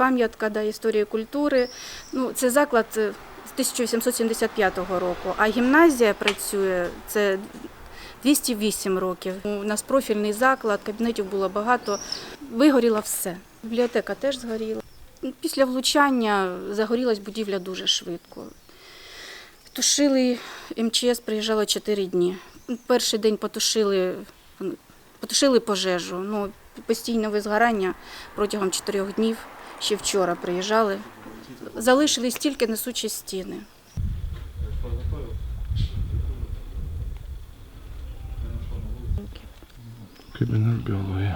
пам'ятка да, історії культури. Ну, це заклад е, з 1875 року, а гімназія працює це 208 років. У нас профільний заклад, кабінетів було багато. Вигоріло все. Бібліотека теж згоріла. Після влучання загорілась будівля дуже швидко. Тушили МЧС, приїжджало 4 дні. Перший день потушили, потушили пожежу. Ну, постійне визгорання протягом 4 днів. Ще вчора приїжджали. Залишились тільки несучі стіни. Кабінет біології.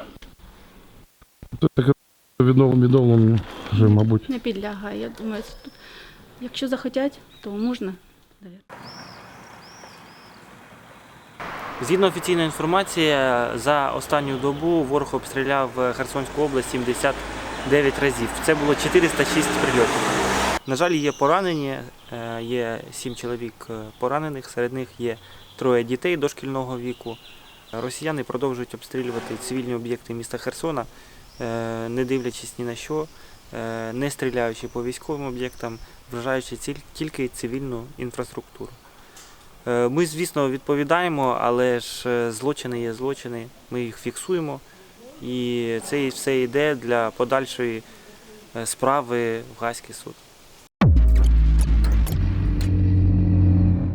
Це таке відновлення, відновлення вже, мабуть. Не підлягає. Я думаю, тут, якщо захотять, то можна. Згідно офіційної інформації, за останню добу ворог обстріляв Херсонську область 79 разів. Це було 406 прильотів. На жаль, є поранені, е, є 7 чоловік е, поранених, серед них є троє дітей дошкільного віку. Росіяни продовжують обстрілювати цивільні об'єкти міста Херсона, е, не дивлячись ні на що, не стріляючи по військовим об'єктам, вражаючи тільки цивільну інфраструктуру. Ми, звісно, відповідаємо, але ж злочини є злочини, ми їх фіксуємо. І це все йде для подальшої е, справи в Гаський суд.